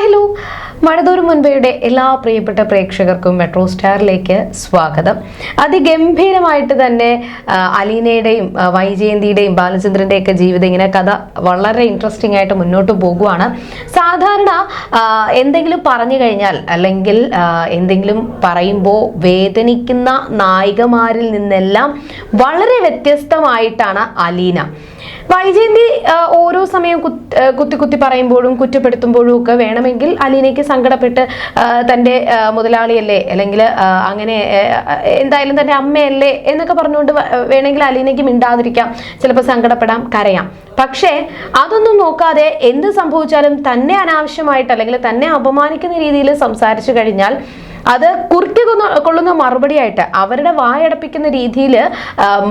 Hello. മഴതൂർ മുൻപയുടെ എല്ലാ പ്രിയപ്പെട്ട പ്രേക്ഷകർക്കും മെട്രോ സ്റ്റാറിലേക്ക് സ്വാഗതം. അതിഗംഭീരമായിട്ട് തന്നെ അലീനയുടെയും വൈജയന്തിയുടെയും ബാലചന്ദ്രന്റെയൊക്കെ ജീവിതം ഇങ്ങനെ കഥ വളരെ ഇൻട്രസ്റ്റിംഗ് ആയിട്ട് മുന്നോട്ട് പോകുവാണ്. സാധാരണ എന്തെങ്കിലും പറഞ്ഞു കഴിഞ്ഞാൽ അല്ലെങ്കിൽ എന്തെങ്കിലും പറയുമ്പോൾ വേദനിക്കുന്ന നായികമാരിൽ നിന്നെല്ലാം വളരെ വ്യത്യസ്തമായിട്ടാണ് അലീന. വൈജയന്തി ഓരോ സമയവും കുത്ത്- കുത്തി പറയുമ്പോഴും കുറ്റപ്പെടുത്തുമ്പോഴും ഒക്കെ വേണമെങ്കിൽ അലീനയ്ക്ക് സങ്കടപ്പെട്ട് തന്റെ മുതലാളിയല്ലേ അല്ലെങ്കിൽ അങ്ങനെ എന്തായാലും തന്റെ അമ്മയല്ലേ എന്നൊക്കെ പറഞ്ഞുകൊണ്ട് വേണമെങ്കിൽ അലീനയ്ക്ക് മിണ്ടാതിരിക്കാം. ചിലപ്പോൾ സങ്കടപ്പെടാം കരയാം. പക്ഷേ അതൊന്നും നോക്കാതെ എന്ത് സംഭവിച്ചാലും തന്നെ അനാവശ്യമായിട്ട് അല്ലെങ്കിൽ തന്നെ അപമാനിക്കുന്ന രീതിയിൽ സംസാരിച്ചു കഴിഞ്ഞാൽ അത് കുറുക്കി കൊള്ളുന്ന മറുപടിയായിട്ട് അവരുടെ വായടപ്പിക്കുന്ന രീതിയിൽ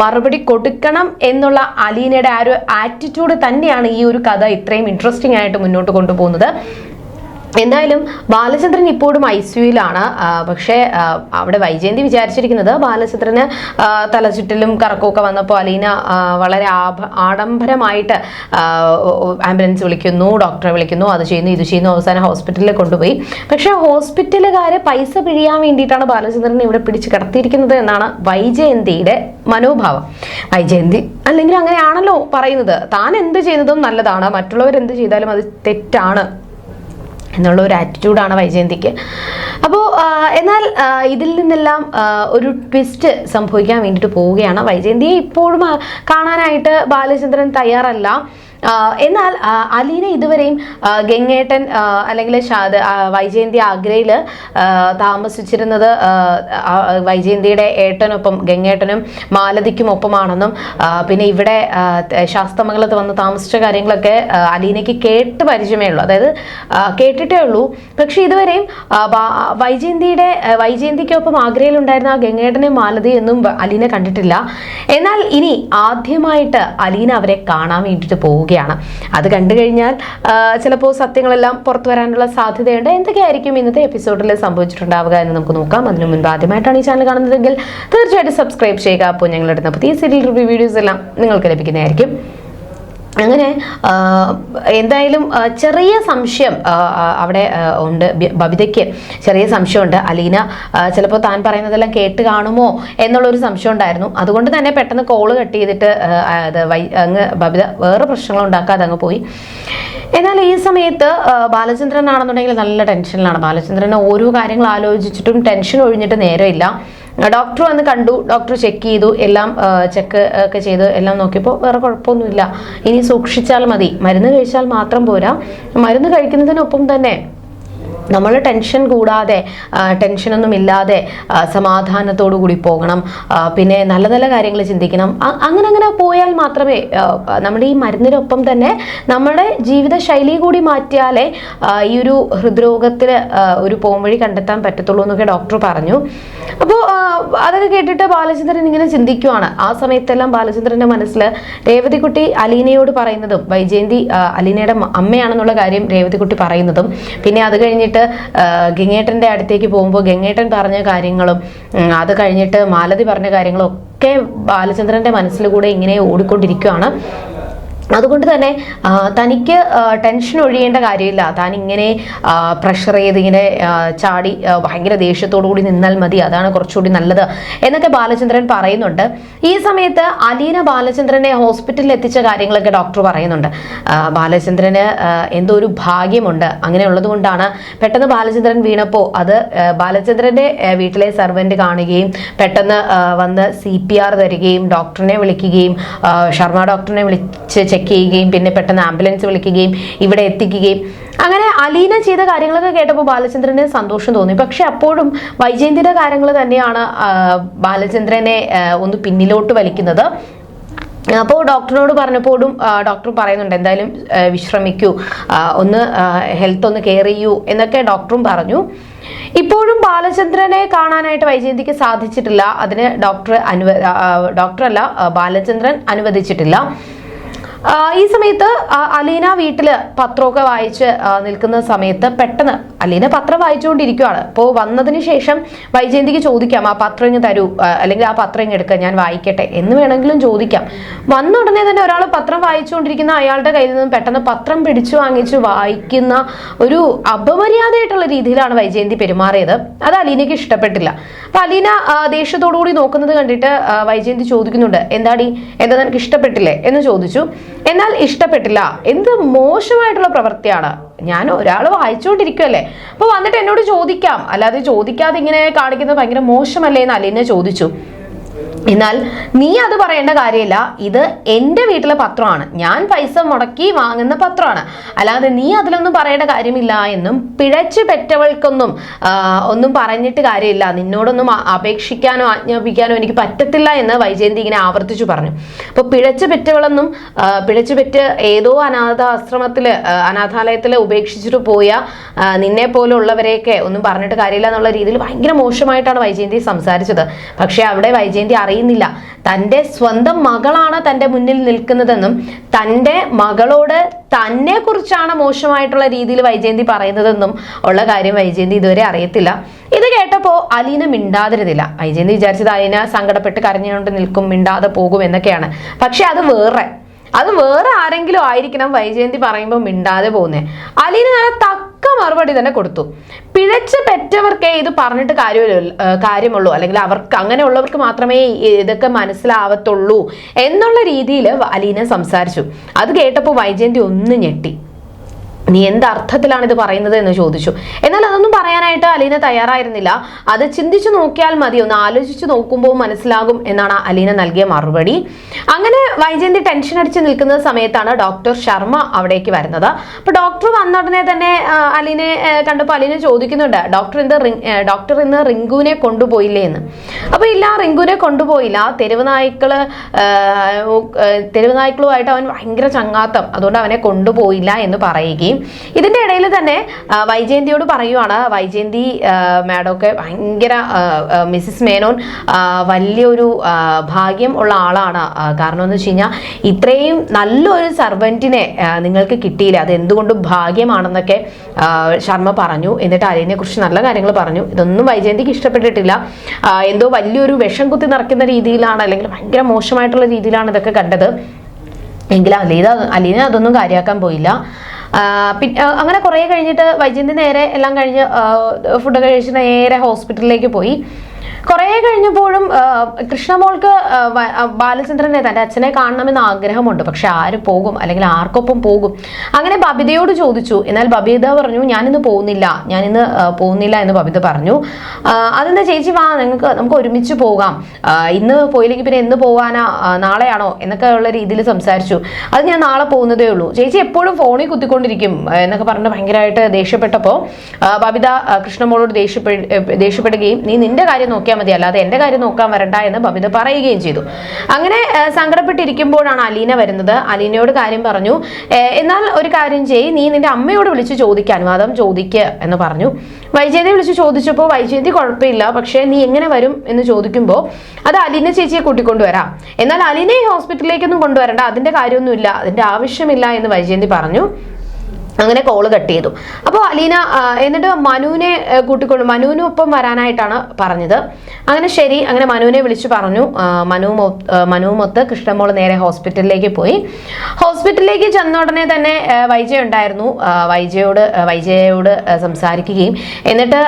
മറുപടി കൊടുക്കണം എന്നുള്ള അലീനയുടെ ആ ഒരു ആറ്റിറ്റ്യൂഡ് തന്നെയാണ് ഈ ഒരു കഥ ഇത്രയും ഇൻട്രസ്റ്റിംഗ് ആയിട്ട് മുന്നോട്ട് കൊണ്ടുപോകുന്നത്. എന്തായാലും ബാലചന്ദ്രൻ ഇപ്പോഴും ഐ സിയുയിലാണ് പക്ഷേ അവിടെ വൈജയന്തി വിചാരിച്ചിരിക്കുന്നത് ബാലചന്ദ്രന് തലചുറ്റലും കറക്കമൊക്കെ വന്നപ്പോൾ അലീന വളരെ ആഭ ആഡംബരമായിട്ട് ആംബുലൻസ് വിളിക്കുന്നു ഡോക്ടറെ വിളിക്കുന്നു അത് ചെയ്യുന്നു ഇത് ചെയ്യുന്നു അവസാനം ഹോസ്പിറ്റലിൽ കൊണ്ടുപോയി. പക്ഷേ ഹോസ്പിറ്റലുകാർ പൈസ പിഴിയാൻ വേണ്ടിയിട്ടാണ് ബാലചന്ദ്രനെ ഇവിടെ പിടിച്ച് കിടത്തിയിരിക്കുന്നത് എന്നാണ് വൈജയന്തിയുടെ മനോഭാവം. വൈജയന്തി അല്ലെങ്കിൽ അങ്ങനെയാണല്ലോ പറയുന്നത്. താൻ എന്ത് ചെയ്യുന്നതും നല്ലതാണ്. മറ്റുള്ളവർ എന്ത് ചെയ്താലും അത് തെറ്റാണ്. എന്നുള്ള ഒരു ആറ്റിറ്റ്യൂഡാണ് വൈജയന്തിക്ക്. അപ്പോൾ എന്നാൽ ഇതിൽ നിന്നെല്ലാം ഒരു ട്വിസ്റ്റ് സംഭവിക്കാൻ വേണ്ടിയിട്ട് പോവുകയാണ് വൈജയന്തിയെ ഇപ്പോഴും കാണാനായിട്ട് ബാലചന്ദ്രൻ തയ്യാറല്ല. എന്നാൽ അലീന ഇതുവരെയും ഗംഗേട്ടൻ അല്ലെങ്കിൽ ഷാദ് വൈജയന്തി ആഗ്രയിൽ താമസിച്ചിരുന്നത് വൈജയന്തിയുടെ ഏട്ടനൊപ്പം ഗംഗേട്ടനും മാലതിക്കും ഒപ്പമാണെന്നും പിന്നെ ഇവിടെ ശാസ്തമംഗലത്ത് വന്ന് താമസിച്ച കാര്യങ്ങളൊക്കെ അലീനയ്ക്ക് കേട്ട് പരിചയമേ ഉള്ളൂ. അതായത് കേട്ടിട്ടേ ഉള്ളൂ. പക്ഷെ ഇതുവരെയും വൈജയന്തിയുടെ വൈജയന്തിക്കൊപ്പം ആഗ്രയിലുണ്ടായിരുന്ന ആ ഗംഗേട്ടനെ മാലതി എന്നും അലീന കണ്ടിട്ടില്ല. എന്നാൽ ഇനി ആദ്യമായിട്ട് അലീന അവരെ കാണാൻ വേണ്ടിയിട്ട് പോവുകയാണ് അത് കണ്ടു കഴിഞ്ഞാൽ ചിലപ്പോൾ സത്യങ്ങളെല്ലാം പുറത്തു വരാനുള്ള സാധ്യതയുണ്ട്. എന്തൊക്കെയായിരിക്കും ഇന്നത്തെ എപ്പിസോഡിൽ സംഭവിച്ചിട്ടുണ്ടാവുക എന്ന് നമുക്ക് നോക്കാം. അതിനു മുൻപ് ആദ്യമായിട്ടാണ് ഈ ചാനൽ കാണുന്നതെങ്കിൽ തീർച്ചയായിട്ടും സബ്സ്ക്രൈബ് ചെയ്യുക. അപ്പോൾ ഞങ്ങളിടുന്ന പുതിയ സീരിയൽ റിവ്യൂ വീഡിയോസ് എല്ലാം നിങ്ങൾക്ക് ലഭിക്കുന്നതായിരിക്കും. അങ്ങനെ എന്തായാലും ചെറിയ സംശയം അവിടെ ഉണ്ട്. ബബിതയ്ക്ക് ചെറിയ സംശയമുണ്ട്. അലീന ചിലപ്പോൾ താൻ പറയുന്നതെല്ലാം കേട്ട് കാണുമോ എന്നുള്ളൊരു സംശയം ഉണ്ടായിരുന്നു. അതുകൊണ്ട് തന്നെ പെട്ടെന്ന് കോൾ കട്ട് ചെയ്തിട്ട് അങ്ങ് ബബിത വേറെ പ്രശ്നങ്ങൾ ഉണ്ടാക്കാതെ അങ്ങ് പോയി. എന്നാൽ ഈ സമയത്ത് ബാലചന്ദ്രൻ ആണെന്നുണ്ടെങ്കിൽ നല്ല ടെൻഷനിലാണ്. ബാലചന്ദ്രന് ഓരോ കാര്യങ്ങൾ ആലോചിച്ചിട്ടും ടെൻഷൻ ഒഴിഞ്ഞിട്ട് നേരമില്ല. ഡോക്ടർ വന്ന് കണ്ടു ഡോക്ടർ ചെക്ക് ചെയ്തു എല്ലാം ചെക്ക് ഒക്കെ ചെയ്ത് എല്ലാം നോക്കിയപ്പോൾ വേറെ കുഴപ്പമൊന്നുമില്ല. ഇനി സൂക്ഷിച്ചാൽ മതി. മരുന്ന് കഴിച്ചാൽ മാത്രം പോരാ. മരുന്ന് കഴിക്കുന്നതിനൊപ്പം തന്നെ നമ്മൾ ടെൻഷൻ കൂടാതെ ടെൻഷനൊന്നും ഇല്ലാതെ സമാധാനത്തോടു കൂടി പോകണം. പിന്നെ നല്ല നല്ല കാര്യങ്ങൾ ചിന്തിക്കണം. അങ്ങനെ അങ്ങനെ പോയാൽ മാത്രമേ നമ്മുടെ ഈ മരുന്നിനൊപ്പം തന്നെ നമ്മുടെ ജീവിതശൈലി കൂടി മാറ്റിയാലേ ഈ ഒരു ഹൃദ്രോഗത്തിന് ആ, ഒരു പോംവഴി കണ്ടെത്താൻ പറ്റത്തുള്ളൂ എന്നൊക്കെ ഡോക്ടർ പറഞ്ഞു. അപ്പോൾ അതൊക്കെ കേട്ടിട്ട് ബാലചന്ദ്രൻ ഇങ്ങനെ ചിന്തിക്കുവാണ്. ആ സമയത്തെല്ലാം ബാലചന്ദ്രന്റെ മനസ്സിൽ രേവതികുട്ടി അലീനയോട് പറയുന്നതും വൈജയന്തി അലീനയുടെ അമ്മയാണെന്നുള്ള കാര്യം രേവതികുട്ടി പറയുന്നതും. പിന്നെ അത് കഴിഞ്ഞിട്ട് ഗംഗേട്ടന്റെ അടുത്തേക്ക് പോകുമ്പോൾ ഗംഗേട്ടൻ പറഞ്ഞ കാര്യങ്ങളും അത് കഴിഞ്ഞിട്ട് മാലതി പറഞ്ഞ കാര്യങ്ങളും ഒക്കെ ബാലചന്ദ്രന്റെ മനസ്സിൽ കൂടെ ഇങ്ങനെ ഓടിക്കൊണ്ടിരിക്കുകയാണ് അതുകൊണ്ട് തന്നെ തനിക്ക് ടെൻഷൻ ഒഴിയേണ്ട കാര്യമില്ല. താൻ ഇങ്ങനെ പ്രഷർ ചെയ്ത് ഇങ്ങനെ ചാടി ഭയങ്കര കൂടി നിന്നാൽ മതി. അതാണ് കുറച്ചുകൂടി നല്ലത് എന്നൊക്കെ ബാലചന്ദ്രൻ പറയുന്നുണ്ട്. ഈ സമയത്ത് അലീന ബാലചന്ദ്രനെ ഹോസ്പിറ്റലിൽ എത്തിച്ച കാര്യങ്ങളൊക്കെ ഡോക്ടർ പറയുന്നുണ്ട്. ബാലചന്ദ്രന് എന്തോ ഒരു ഭാഗ്യമുണ്ട്. അങ്ങനെ ഉള്ളത് കൊണ്ടാണ് പെട്ടെന്ന് ബാലചന്ദ്രൻ വീണപ്പോൾ അത് ബാലചന്ദ്രന്റെ വീട്ടിലെ സർവന്റ് കാണുകയും പെട്ടെന്ന് വന്ന് സി പി ആർ തരികയും ഡോക്ടറിനെ വിളിക്കുകയും ശർമ്മ ഡോക്ടറിനെ വിളിച്ച് ചെക്ക് ചെയ്യുകയും പിന്നെ പെട്ടെന്ന് ആംബുലൻസ് വിളിക്കുകയും ഇവിടെ എത്തിക്കുകയും. അങ്ങനെ അലീന ചെയ്ത കാര്യങ്ങളൊക്കെ കേട്ടപ്പോൾ ബാലചന്ദ്രന് സന്തോഷം തോന്നി. പക്ഷെ അപ്പോഴും വൈജയന്തിയുടെ കാര്യങ്ങൾ തന്നെയാണ് ബാലചന്ദ്രനെ ഒന്ന് പിന്നിലോട്ട് വലിക്കുന്നത്. അപ്പോൾ ഡോക്ടറിനോട് പറഞ്ഞപ്പോഴും ഡോക്ടർ പറയുന്നുണ്ട് എന്തായാലും വിശ്രമിക്കൂ. ഒന്ന് ഹെൽത്ത് ഒന്ന് കെയർ ചെയ്യൂ എന്നൊക്കെ ഡോക്ടറും പറഞ്ഞു. ഇപ്പോഴും ബാലചന്ദ്രനെ കാണാനായിട്ട് വൈജയന്തിക്ക് സാധിച്ചിട്ടില്ല. അതിന് ഡോക്ടർ അനുവ ഡോക്ടറല്ല ബാലചന്ദ്രൻ അനുവദിച്ചിട്ടില്ല. ഈ സമയത്ത് അലീന വീട്ടിൽ പത്രമൊക്കെ വായിച്ച് നിൽക്കുന്ന സമയത്ത് പെട്ടെന്ന് അലീന പത്രം വായിച്ചുകൊണ്ടിരിക്കുവാണ്. അപ്പോൾ വന്നതിന് ശേഷം വൈജയന്തിക്ക് ചോദിക്കാം ആ പത്രം ഇങ്ങ് തരൂ അല്ലെങ്കിൽ ആ പത്രം ഇങ്ങ് എടുക്കുക ഞാൻ വായിക്കട്ടെ എന്ന് വേണമെങ്കിലും ചോദിക്കാം. വന്ന ഉടനെ തന്നെ ഒരാൾ പത്രം വായിച്ചുകൊണ്ടിരിക്കുന്ന അയാളുടെ കയ്യിൽ നിന്നും പെട്ടെന്ന് പത്രം പിടിച്ചു വാങ്ങിച്ച് വായിക്കുന്ന ഒരു അപമര്യാദയായിട്ടുള്ള രീതിയിലാണ് വൈജയന്തി പെരുമാറിയത്. അത് അലീനയ്ക്ക് ഇഷ്ടപ്പെട്ടില്ല. അപ്പൊ അലീന ദേഷ്യത്തോടു കൂടി നോക്കുന്നത് കണ്ടിട്ട് വൈജയന്തി ചോദിക്കുന്നുണ്ട് എന്താടി എന്താ നിനക്ക് ഇഷ്ടപ്പെട്ടില്ലേ? എന്ന് ചോദിച്ചു. എന്നാൽ ഇഷ്ടപ്പെട്ടില്ല. എന്ത് മോശമായിട്ടുള്ള പ്രവൃത്തിയാണ്. ഞാൻ ഒരാൾ വായിച്ചുകൊണ്ടിരിക്കുമല്ലേ അപ്പൊ വന്നിട്ട് എന്നോട് ചോദിക്കാം. അല്ലാതെ ചോദിക്കാതെ ഇങ്ങനെ കാണിക്കുന്നത് ഭയങ്കര മോശമല്ലേ എന്ന് അലീന ചോദിച്ചു. എന്നാൽ നീ അത് പറയേണ്ട കാര്യമില്ല. ഇത് എന്റെ വീട്ടിലെ പത്രമാണ്. ഞാൻ പൈസ മുടക്കി വാങ്ങുന്ന പത്രമാണ്. അല്ലാതെ നീ അതിലൊന്നും പറയേണ്ട കാര്യമില്ല എന്നും പിഴച്ചു പെറ്റവൾക്കൊന്നും ഒന്നും പറഞ്ഞിട്ട് കാര്യമില്ല. നിന്നോടൊന്നും അപേക്ഷിക്കാനോ ആജ്ഞാപിക്കാനോ എനിക്ക് പറ്റത്തില്ല എന്ന് വൈജയന്തി ഇങ്ങനെ ആവർത്തിച്ചു പറഞ്ഞു. അപ്പോൾ പിഴച്ചു പെറ്റവളൊന്നും പിഴച്ചു പെറ്റ് ഏതോ അനാഥാശ്രമത്തിൽ അനാഥാലയത്തിൽ ഉപേക്ഷിച്ചിട്ട് പോയ നിന്നെ പോലുള്ളവരെയൊക്കെ ഒന്നും പറഞ്ഞിട്ട് കാര്യമില്ല എന്നുള്ള രീതിയിൽ ഭയങ്കര മോശമായിട്ടാണ് വൈജയന്തി സംസാരിച്ചത്. പക്ഷേ അവിടെ വൈജയന്തി അറിയുന്നില്ല. തന്റെ സ്വന്തം മകളാണ് തന്റെ മുന്നിൽ നിൽക്കുന്നതെന്നും തന്റെ മകളോട് തന്നെ കുറിച്ചാണ് മോശമായിട്ടുള്ള രീതിയിൽ വൈജയന്തി പറയുന്നതെന്നും ഉള്ള കാര്യം വൈജയന്തി ഇതുവരെ അറിയത്തില്ല. ഇത് കേട്ടപ്പോൾ അലീന മിണ്ടാതിരുന്നില്ല. വൈജയന്തി വിചാരിച്ചത് അലീന സങ്കടപ്പെട്ട് കരഞ്ഞുകൊണ്ട് നിൽക്കും മിണ്ടാതെ പോകും എന്നൊക്കെയാണ്. പക്ഷെ അത് വേറെ. അത് വേറെ ആരെങ്കിലും ആയിരിക്കണം വൈജയന്തി പറയുമ്പോൾ മിണ്ടാതെ പോകുന്നേ. അലീന നല്ല തക്ക മറുപടി തന്നെ കൊടുത്തു. പിഴച്ച പെറ്റവർക്കേ ഇത് പറഞ്ഞിട്ട് കാര്യമില്ല കാര്യമുള്ളൂ. അല്ലെങ്കിൽ അവർക്ക് അങ്ങനെയുള്ളവർക്ക് മാത്രമേ ഇതൊക്കെ മനസ്സിലാവത്തുള്ളൂ എന്നുള്ള രീതിയിൽ അലീന സംസാരിച്ചു. അത് കേട്ടപ്പോൾ വൈജയന്തി ഒന്ന് ഞെട്ടി. നീ എന്ത് അർത്ഥത്തിലാണ് ഇത് പറയുന്നത് എന്ന് ചോദിച്ചു. എന്നാൽ അതൊന്നും പറയാനായിട്ട് അലീന തയ്യാറായിരുന്നില്ല. അത് ചിന്തിച്ചു നോക്കിയാൽ മതി. ഒന്ന് ആലോചിച്ചു നോക്കുമ്പോൾ മനസ്സിലാകും എന്നാണ് അലീന നൽകിയ മറുപടി. അങ്ങനെ വൈജയന്തി ടെൻഷൻ അടിച്ച് നിൽക്കുന്ന സമയത്താണ് ഡോക്ടർ ശർമ്മ അവിടേക്ക് വരുന്നത്. അപ്പൊ ഡോക്ടർ വന്ന ഉടനെ തന്നെ അലീനെ കണ്ടപ്പോൾ അലീന ചോദിക്കുന്നുണ്ട് ഡോക്ടർ ഇന്ന് ഡോക്ടർ ഇന്ന് റിങ്കുവിനെ കൊണ്ടുപോയില്ലേ എന്ന്? അപ്പൊ ഇല്ല റിങ്കുവിനെ കൊണ്ടുപോയില്ല. തെരുവ് നായ്ക്കൾ തെരുവ് നായ്ക്കളുമായിട്ട് അവൻ ഭയങ്കര ചങ്ങാത്തം. അതുകൊണ്ട് അവനെ കൊണ്ടുപോയില്ല എന്ന് പറയുകയും ഇതിന്റെ ഇടയിൽ തന്നെ വൈജയന്തിയോട് പറയുവാണ് വൈജയന്തി മാഡമൊക്കെ ഭയങ്കര മിസ്സിസ് മേനോൻ വലിയൊരു ഭാഗ്യം ഉള്ള ആളാണ്. കാരണം എന്ന് വെച്ച് കഴിഞ്ഞാൽ ഇത്രയും നല്ലൊരു സർവന്റിനെ നിങ്ങൾക്ക് കിട്ടിയില്ല. അത് എന്തുകൊണ്ടും ഭാഗ്യമാണെന്നൊക്കെ ശർമ്മ പറഞ്ഞു. എന്നിട്ട് അരയനെ കുറിച്ച് നല്ല കാര്യങ്ങൾ പറഞ്ഞു. ഇതൊന്നും വൈജയന്തിക്ക് ഇഷ്ടപ്പെട്ടിട്ടില്ല. എന്തോ വലിയൊരു വിഷം കുത്തി നിറയ്ക്കുന്ന രീതിയിലാണ് അല്ലെങ്കിൽ ഭയങ്കര മോശമായിട്ടുള്ള രീതിയിലാണ് ഇതൊക്കെ കണ്ടത്. എങ്കിലും അലീന അലീന അതൊന്നും കാര്യമാക്കാൻ പോയില്ല. പിന്നെ അങ്ങനെ കുറേ കഴിഞ്ഞിട്ട് വൈജയന്തി നേരെ എല്ലാം കഴിഞ്ഞ് ഫുഡ് കഴിച്ച് നേരെ ഹോസ്പിറ്റലിലേക്ക് പോയി. കുറേ കഴിഞ്ഞപ്പോഴും കൃഷ്ണമോൾക്ക് ബാലചന്ദ്രനെ തന്റെ അച്ഛനെ കാണണമെന്ന് ആഗ്രഹമുണ്ട്. പക്ഷെ ആര് പോകും? അല്ലെങ്കിൽ ആർക്കൊപ്പം പോകും? അങ്ങനെ ബബിതയോട് ചോദിച്ചു. എന്നാൽ ബബിത പറഞ്ഞു ഞാനിന്ന് പോകുന്നില്ല. ഞാനിന്ന് പോകുന്നില്ല എന്ന് ബബിത പറഞ്ഞു. അതെന്താ ചേച്ചി? വാ നിങ്ങൾക്ക് നമുക്ക് ഒരുമിച്ച് പോകാം. ഇന്ന് പോയില്ലെങ്കിൽ പിന്നെ എന്ന് പോകാനാ നാളെയാണോ? എന്നൊക്കെ ഉള്ള രീതിയിൽ സംസാരിച്ചു. അത് ഞാൻ നാളെ പോകുന്നതേ ഉള്ളൂ. ചേച്ചി എപ്പോഴും ഫോണിൽ കുത്തിക്കൊണ്ടിരിക്കും എന്നൊക്കെ പറഞ്ഞ് ഭയങ്കരമായിട്ട് ദേഷ്യപ്പെട്ടപ്പോൾ ബബിത കൃഷ്ണമോളോട് ദേഷ്യപ്പെ ദേഷ്യപ്പെടുകയും നീ നിന്റെ കാര്യം നോക്കിയാൽ മതി. അല്ലാതെ എന്റെ കാര്യം നോക്കാൻ വരണ്ട എന്ന് ബബിത പറയുകയും ചെയ്തു. അങ്ങനെ സങ്കടപ്പെട്ടിരിക്കുമ്പോഴാണ് അലീന വരുന്നത്. അലീനയോട് കാര്യം പറഞ്ഞു. എന്നാൽ ഒരു കാര്യം ചെയ് നീ നിന്റെ അമ്മയോട് വിളിച്ച് ചോദിക്കുക അനുവാദം ചോദിക്ക എന്ന് പറഞ്ഞു. വൈജയന്തി വിളിച്ച് ചോദിച്ചപ്പോൾ വൈജയന്തി കുഴപ്പമില്ല. പക്ഷേ നീ എങ്ങനെ വരും എന്ന് ചോദിക്കുമ്പോൾ അത് അലീന ചേച്ചിയെ കൂട്ടിക്കൊണ്ടുവരാം എന്നാൽ അലീനയെ ഹോസ്പിറ്റലിലേക്കൊന്നും കൊണ്ടുവരണ്ട. അതിന്റെ കാര്യമൊന്നുമില്ല. അതിന്റെ ആവശ്യമില്ല എന്ന് വൈജയന്തി പറഞ്ഞു. അങ്ങനെ കോൾ കട്ട് ചെയ്തു. അപ്പോൾ അലീന എന്നിട്ട് മനുവിനെ കൂട്ടിക്കൊണ്ട് കൂട്ടിക്കൊണ്ട് മനുവിനൊപ്പം വരാനായിട്ടാണ് പറഞ്ഞത്. അങ്ങനെ ശരി അങ്ങനെ മനുവിനെ വിളിച്ചു പറഞ്ഞു. മനു മൊ- മനുവുമൊത്ത് കൃഷ്ണമോൾ നേരെ ഹോസ്പിറ്റലിലേക്ക് പോയി. ഹോസ്പിറ്റലിലേക്ക് ചെന്ന ഉടനെ തന്നെ വൈജയ ഉണ്ടായിരുന്നു. വൈജയോട് വൈജയോട് സംസാരിക്കുകയും. എന്നിട്ട്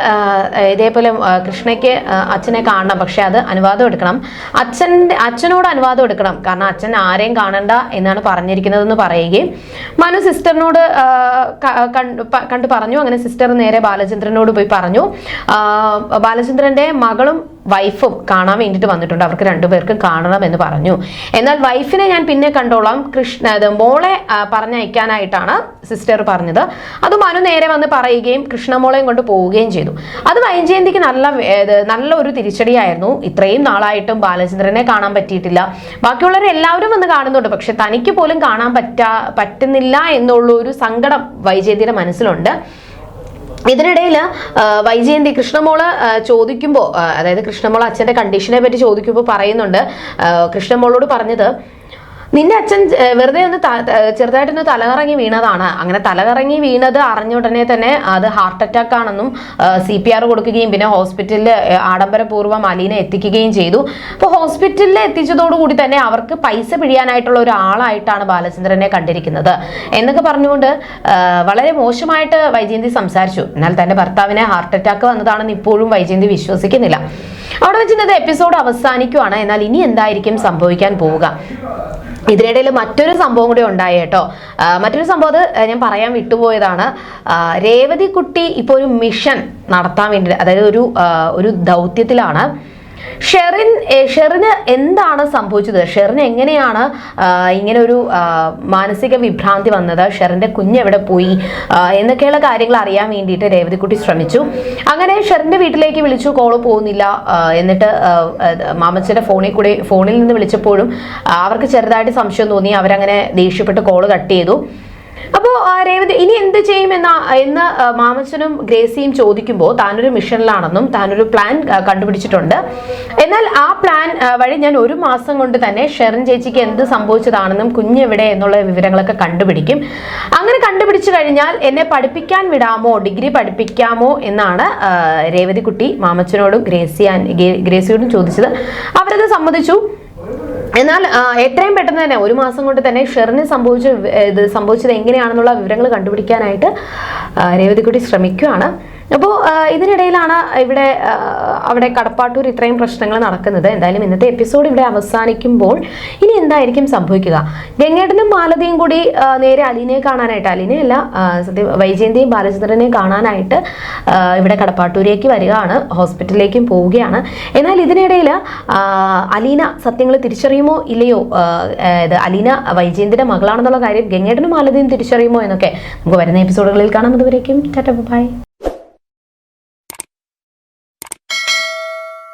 ഇതേപോലെ കൃഷ്ണയ്ക്ക് അച്ഛനെ കാണണം. പക്ഷെ അത് അനുവാദം എടുക്കണം. അച്ഛന്റെ അച്ഛനോട് അനുവാദം എടുക്കണം. കാരണം അച്ഛൻ ആരെയും കാണണ്ട എന്നാണ് പറഞ്ഞിരിക്കുന്നതെന്ന് പറയുകയും മനു സിസ്റ്ററിനോട് കണ്ട് പറഞ്ഞു. അങ്ങനെ സിസ്റ്റർ നേരെ ബാലചന്ദ്രനോട് പോയി പറഞ്ഞു. ബാലചന്ദ്രന്റെ മകളും വൈഫും കാണാൻ വേണ്ടിയിട്ട് വന്നിട്ടുണ്ട്. അവർക്ക് രണ്ടുപേർക്ക് കാണണം എന്ന് പറഞ്ഞു. എന്നാൽ വൈഫിനെ ഞാൻ പിന്നെ കണ്ടോളാം. കൃഷ്ണ മോളെ പറഞ്ഞയക്കാനായിട്ടാണ് സിസ്റ്റർ പറഞ്ഞത്. അത് മനു നേരെ വന്ന് പറയുകയും കൃഷ്ണമോളെയും കൊണ്ട് പോവുകയും ചെയ്തു. അത് വൈജയന്തിക്ക് നല്ല നല്ല ഒരു തിരിച്ചടിയായിരുന്നു. ഇത്രയും നാളായിട്ടും ബാലചന്ദ്രനെ കാണാൻ പറ്റിയിട്ടില്ല. ബാക്കിയുള്ളവർ എല്ലാവരും വന്ന് കാണുന്നുണ്ട്. പക്ഷെ തനിക്ക് പോലും കാണാൻ പറ്റാ പറ്റുന്നില്ല എന്നുള്ള ഒരു സങ്കടം വൈജയന്തിയുടെ മനസ്സിലുണ്ട്. ഇതിനിടയിൽ വൈജയന്തി കൃഷ്ണമോൾ ചോദിക്കുമ്പോൾ അതായത് കൃഷ്ണമോൾ അച്ഛന്റെ കണ്ടീഷനെ പറ്റി ചോദിക്കുമ്പോൾ പറയുന്നുണ്ട്. കൃഷ്ണമോളോട് പറഞ്ഞത് നിന്റെ അച്ഛൻ വെറുതെ ഒന്ന് ചെറുതായിട്ടൊന്ന് തലകറങ്ങി വീണതാണ്. അങ്ങനെ തലകറങ്ങി വീണത് അറിഞ്ഞ ഉടനെ തന്നെ അത് ഹാർട്ട് അറ്റാക്ക് ആണെന്നും സി പി ആർ കൊടുക്കുകയും പിന്നെ ഹോസ്പിറ്റലിൽ ആഡംബരപൂർവം അലീനെ എത്തിക്കുകയും ചെയ്തു. അപ്പോൾ ഹോസ്പിറ്റലിൽ എത്തിച്ചതോടുകൂടി തന്നെ അവർക്ക് പൈസ പിഴിയാനായിട്ടുള്ള ഒരാളായിട്ടാണ് ബാലചന്ദ്രനെ കണ്ടിരിക്കുന്നത്. എന്നൊക്കെ പറഞ്ഞുകൊണ്ട് വളരെ മോശമായിട്ട് വൈജയന്തി സംസാരിച്ചു. എന്നാൽ തന്റെ ഭർത്താവിനെ ഹാർട്ട് അറ്റാക്ക് വന്നതാണെന്ന് ഇപ്പോഴും വൈജയന്തി വിശ്വസിക്കുന്നില്ല. അവിടെ വെച്ച് എപ്പിസോഡ് അവസാനിക്കുവാണ്. എന്നാൽ ഇനി എന്തായിരിക്കും സംഭവിക്കാൻ പോവുക? ഇതിനിടയിൽ മറ്റൊരു സംഭവം കൂടി ഉണ്ടായി കേട്ടോ. മറ്റൊരു സംഭവം അത് ഞാൻ പറയാൻ വിട്ടുപോയതാണ്. രേവതി കുട്ടി ഇപ്പോൾ ഒരു മിഷൻ നടത്താൻ വേണ്ടി അതായത് ഒരു ഒരു ദൗത്യത്തിലാണ്. ഷെറിൻ ഷെറിന് എന്താണ് സംഭവിച്ചത്? ഷെറിന് എങ്ങനെയാണ് ഇങ്ങനെ ഒരു മാനസിക വിഭ്രാന്തി വന്നത്? ഷെറിന്റെ കുഞ്ഞ് എവിടെ പോയി? എന്നൊക്കെയുള്ള കാര്യങ്ങൾ അറിയാൻ വേണ്ടിയിട്ട് രേവതിക്കുട്ടി ശ്രമിച്ചു. അങ്ങനെ ഷെറിന്റെ വീട്ടിലേക്ക് വിളിച്ചു കോൾ പോകുന്നില്ല എന്നിട്ട് മാമച്ചന്റെ ഫോണിൽ കൂടി ഫോണിൽ നിന്ന് വിളിച്ചപ്പോഴും അവർക്ക് ചെറുതായിട്ട് സംശയം തോന്നി. അവരങ്ങനെ ദേഷ്യപ്പെട്ട് കോൾ കട്ട് ചെയ്തു. അപ്പോൾ രേവതി ഇനി എന്ത് ചെയ്യും എന്ന എന്ന് മാമച്ചനും ഗ്രേസിയും ചോദിക്കുമ്പോൾ താനൊരു മിഷനിലാണെന്നും താനൊരു പ്ലാൻ കണ്ടുപിടിച്ചിട്ടുണ്ട്. എന്നാൽ ആ പ്ലാൻ വഴി ഞാൻ ഒരു മാസം കൊണ്ട് തന്നെ ഷെറിൻ ചേച്ചിക്ക് എന്ത് സംഭവിച്ചതാണെന്നും കുഞ്ഞെവിടെ എന്നുള്ള വിവരങ്ങളൊക്കെ കണ്ടുപിടിക്കും. അങ്ങനെ കണ്ടുപിടിച്ചു കഴിഞ്ഞാൽ എന്നെ പഠിപ്പിക്കാൻ വിടാമോ ഡിഗ്രി പഠിപ്പിക്കാമോ എന്നാണ് രേവതി രേവതിക്കുട്ടി മാമച്ചനോടും ഗ്രേസി ഗ്രേസിയോടും ചോദിച്ചത്. അവരത് സമ്മതിച്ചു. എന്നാൽ എത്രയും പെട്ടെന്ന് തന്നെ ഒരു മാസം കൊണ്ട് തന്നെ ഷെറിന് സംഭവിച്ച ഇത് സംഭവിച്ചത് എങ്ങനെയാണെന്നുള്ള വിവരങ്ങൾ കണ്ടുപിടിക്കാനായിട്ട് രേവതിക്കുട്ടി ശ്രമിക്കുകയാണ്. അപ്പോൾ ഇതിനിടയിലാണ് ഇവിടെ അവിടെ കടപ്പാട്ടൂർ ഇത്രയും പ്രശ്നങ്ങൾ നടക്കുന്നത്. എന്തായാലും ഇന്നത്തെ എപ്പിസോഡ് ഇവിടെ അവസാനിക്കുമ്പോൾ ഇനി എന്തായിരിക്കും സംഭവിക്കുക? ഗംഗേട്ടനും മാലതിയും കൂടി നേരെ അലീനയെ കാണാനായിട്ട് അലീനയല്ല സത്യം വൈജയന്തിയും ബാലചന്ദ്രനെ കാണാനായിട്ട് ഇവിടെ കടപ്പാട്ടൂരേക്ക് വരികയാണ് ഹോസ്പിറ്റലിലേക്കും പോവുകയാണ്. എന്നാൽ ഇതിനിടയിൽ അലീന സത്യങ്ങൾ തിരിച്ചറിയുമോ ഇല്ലയോ? ഇത് അലീന വൈജയന്തിന്റെ മകളാണെന്നുള്ള കാര്യം ഗംഗേട്ടനും മാലതിയും തിരിച്ചറിയുമോ എന്നൊക്കെ നമുക്ക് വരുന്ന എപ്പിസോഡുകളിൽ കാണാം. അതുവരേക്കും ടാറ്റ ബൈ.